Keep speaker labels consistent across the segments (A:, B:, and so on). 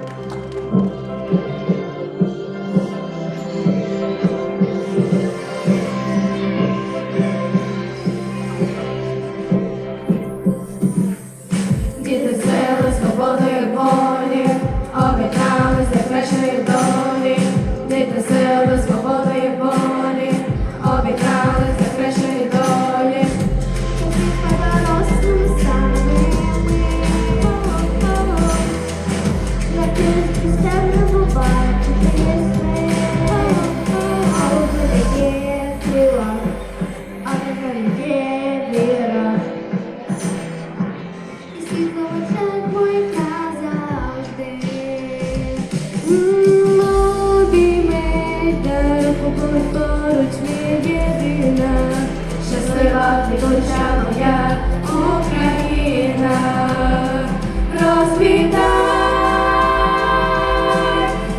A: Thank you. Квітуча моя Україна, розквітай,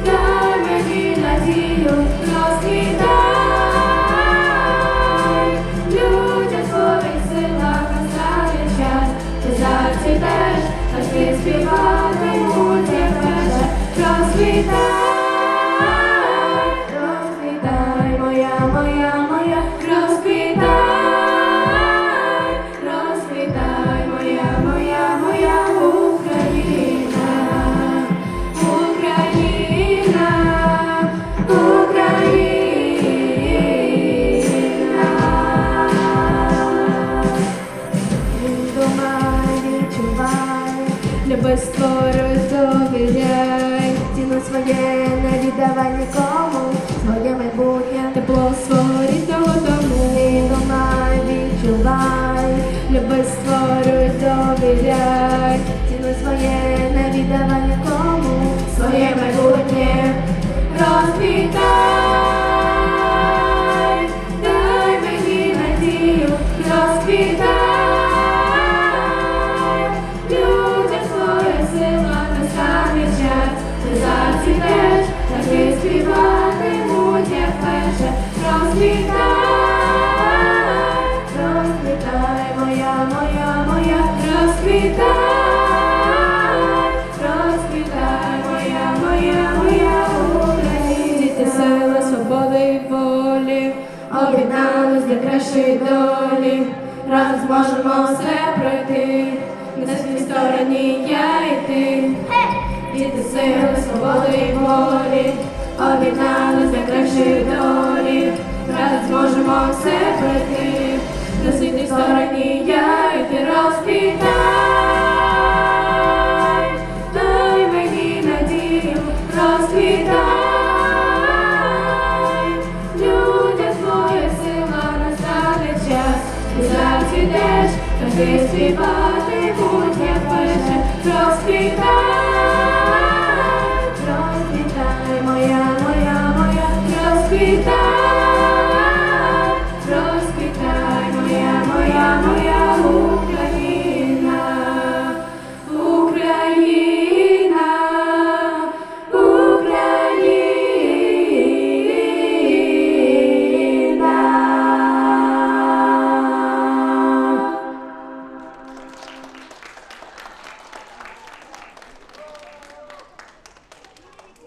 A: дай мені надію, розквітай, людям твоїх силах настане час, ти зацвітеш, аж ти співатимуть, розквітай, розквітай, люби створюй, довіряй, ціну своє не віддавай нікому, своє майбутнє тепло створіть того тому. Думай, відчувай, люби створюй, довіряй, ціну своє не віддавай нікому, своє майбутнє розквітай. Діти сили, свободи волі, об'єднались для кращої долі, разом зможемо все пройти, на свій стороні я і ти. Діти сили, свободи і волі, об'єднались для кращої долі, разом зможемо все пройти, на світлій стороні розквітай, людям твоя сила настане час, ти зацвітеш, тоді співатимуть, як перше, розквітай, розквітай, моя, моя, моя, розквітай, розквітай, моя, моя, моя Україна, Україна,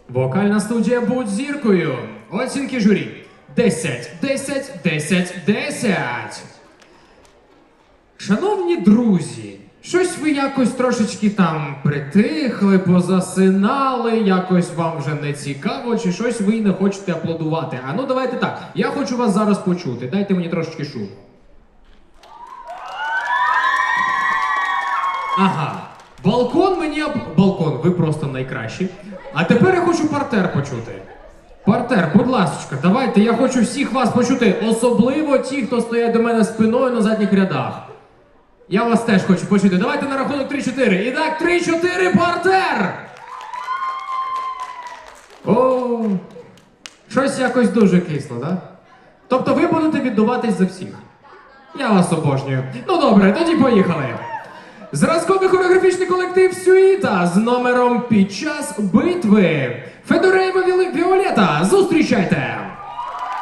B: Вокальна студія Будь зіркою. Оцінки журі. 10, 10, 10, 10. Шановні друзі, щось ви якось трошечки там притихли, позасинали, якось вам вже не цікаво, чи щось ви не хочете аплодувати. А ну давайте так. Я хочу вас зараз почути. Дайте мені трошечки шуму. Ага. Балкон мені об... Балкон, ви просто найкращі. А тепер я хочу партер почути. Партер, будь ласка, давайте, я хочу всіх вас почути, особливо ті, хто стоять до мене спиною на задніх рядах. Я вас теж хочу почути. Давайте на рахунок 3-4. І так, 3-4 партер! О, щось якось дуже кисло, так? Тобто ви будете віддуватись за всіх. Я вас обожнюю. Ну добре, тоді поїхали. Зразковий хореографічний колектив Сюїта з номером під час битви. Федореєва Віолета, зустрічайте!